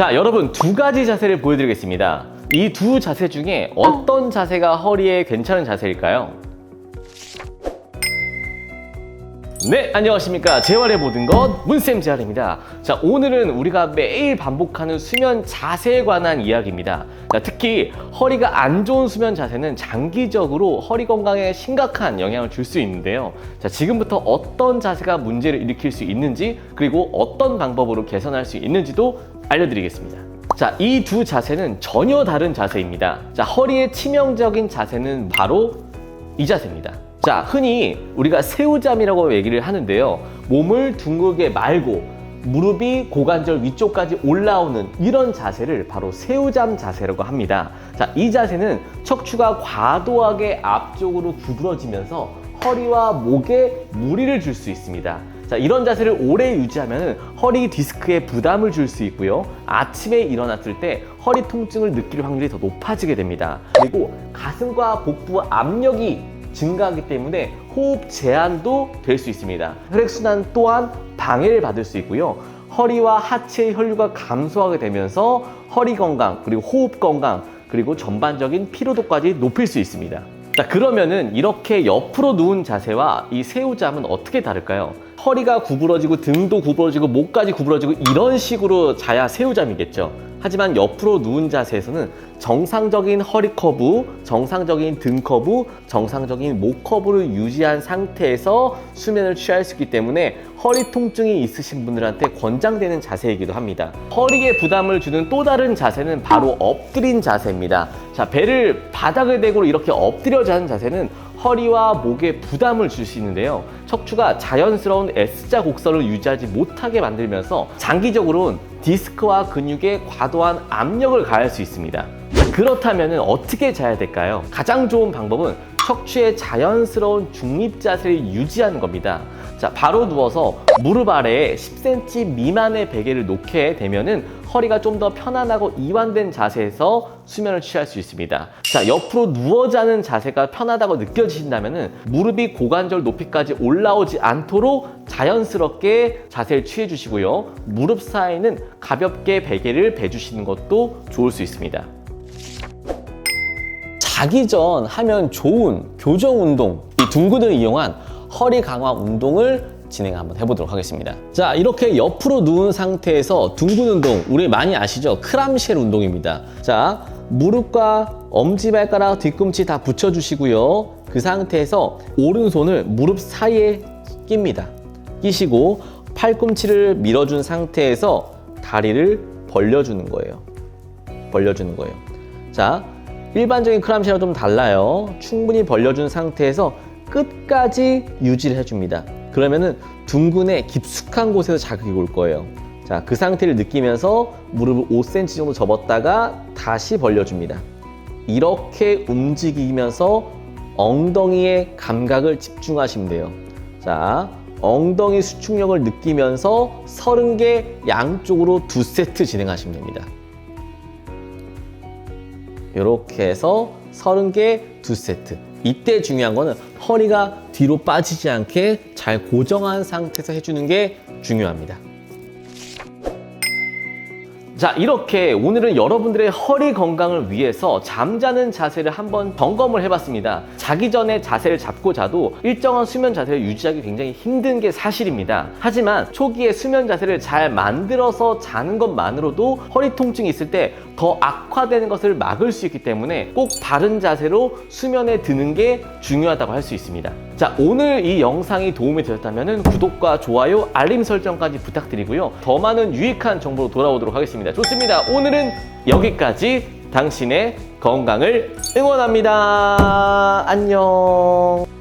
자, 여러분 두 가지 자세를 보여드리겠습니다. 이 두 자세 중에 어떤 자세가 허리에 괜찮은 자세일까요? 네, 안녕하십니까. 재활의 모든 것, 문쌤 재활입니다. 자, 오늘은 우리가 매일 반복하는 수면 자세에 관한 이야기입니다. 자, 특히 허리가 안 좋은 수면 자세는 장기적으로 허리 건강에 심각한 영향을 줄 수 있는데요. 자, 지금부터 어떤 자세가 문제를 일으킬 수 있는지, 그리고 어떤 방법으로 개선할 수 있는지도 알려드리겠습니다. 자, 이 두 자세는 전혀 다른 자세입니다. 자, 허리의 치명적인 자세는 바로 이 자세입니다. 자, 흔히 우리가 새우잠이라고 얘기를 하는데요. 몸을 둥글게 말고 무릎이 고관절 위쪽까지 올라오는 이런 자세를 바로 새우잠 자세라고 합니다. 자, 이 자세는 척추가 과도하게 앞쪽으로 구부러지면서 허리와 목에 무리를 줄 수 있습니다. 자, 이런 자세를 오래 유지하면 허리 디스크에 부담을 줄 수 있고요. 아침에 일어났을 때 허리 통증을 느낄 확률이 더 높아지게 됩니다. 그리고 가슴과 복부 압력이 증가하기 때문에 호흡 제한도 될 수 있습니다. 혈액순환 또한 방해를 받을 수 있고요. 허리와 하체 혈류가 감소하게 되면서 허리 건강, 그리고 호흡 건강, 그리고 전반적인 피로도까지 높일 수 있습니다. 자, 그러면은 이렇게 옆으로 누운 자세와 이 새우잠은 어떻게 다를까요? 허리가 구부러지고 등도 구부러지고 목까지 구부러지고 이런 식으로 자야 새우잠이겠죠. 하지만 옆으로 누운 자세에서는 정상적인 허리 커브, 정상적인 등 커브, 정상적인 목 커브를 유지한 상태에서 수면을 취할 수 있기 때문에 허리 통증이 있으신 분들한테 권장되는 자세이기도 합니다. 허리에 부담을 주는 또 다른 자세는 바로 엎드린 자세입니다. 자, 배를 바닥을 대고 이렇게 엎드려 자는 자세는 허리와 목에 부담을 줄 수 있는데요. 척추가 자연스러운 S자 곡선을 유지하지 못하게 만들면서 장기적으로는 디스크와 근육에 과도한 압력을 가할 수 있습니다. 그렇다면 어떻게 자야 될까요? 가장 좋은 방법은 척추의 자연스러운 중립 자세를 유지하는 겁니다. 자, 바로 누워서 무릎 아래에 10cm 미만의 베개를 놓게 되면은 허리가 좀 더 편안하고 이완된 자세에서 수면을 취할 수 있습니다. 자, 옆으로 누워 자는 자세가 편하다고 느껴지신다면은 무릎이 고관절 높이까지 올라오지 않도록 자연스럽게 자세를 취해 주시고요. 무릎 사이는 가볍게 베개를 베주시는 것도 좋을 수 있습니다. 자기 전 하면 좋은 교정 운동, 이 둥근을 이용한 허리 강화 운동을 진행 한번 해보도록 하겠습니다. 자, 이렇게 옆으로 누운 상태에서 둥근 운동, 우리 많이 아시죠? 크람쉘 운동입니다. 자, 무릎과 엄지발가락, 뒤꿈치 다 붙여주시고요. 그 상태에서 오른손을 무릎 사이에 낍니다. 끼시고 팔꿈치를 밀어준 상태에서 다리를 벌려주는 거예요. 벌려주는 거예요. 자, 일반적인 크람쉘과 좀 달라요. 충분히 벌려준 상태에서 끝까지 유지를 해줍니다. 그러면은 둥근의 깊숙한 곳에서 자극이 올 거예요. 자, 그 상태를 느끼면서 무릎을 5cm 정도 접었다가 다시 벌려줍니다. 이렇게 움직이면서 엉덩이의 감각을 집중하시면 돼요. 자, 엉덩이 수축력을 느끼면서 30개 양쪽으로 두 세트 진행하시면 됩니다. 이렇게 해서 30개 두 세트. 이때 중요한 거는 허리가 뒤로 빠지지 않게 잘 고정한 상태에서 해주는 게 중요합니다. 자, 이렇게 오늘은 여러분들의 허리 건강을 위해서 잠자는 자세를 한번 점검을 해봤습니다. 자기 전에 자세를 잡고 자도 일정한 수면 자세를 유지하기 굉장히 힘든 게 사실입니다. 하지만 초기에 수면 자세를 잘 만들어서 자는 것만으로도 허리 통증이 있을 때 더 악화되는 것을 막을 수 있기 때문에 꼭 바른 자세로 수면에 드는 게 중요하다고 할 수 있습니다. 자, 오늘 이 영상이 도움이 되셨다면 구독과 좋아요, 알림 설정까지 부탁드리고요. 더 많은 유익한 정보로 돌아오도록 하겠습니다. 좋습니다. 오늘은 여기까지 당신의 건강을 응원합니다. 안녕.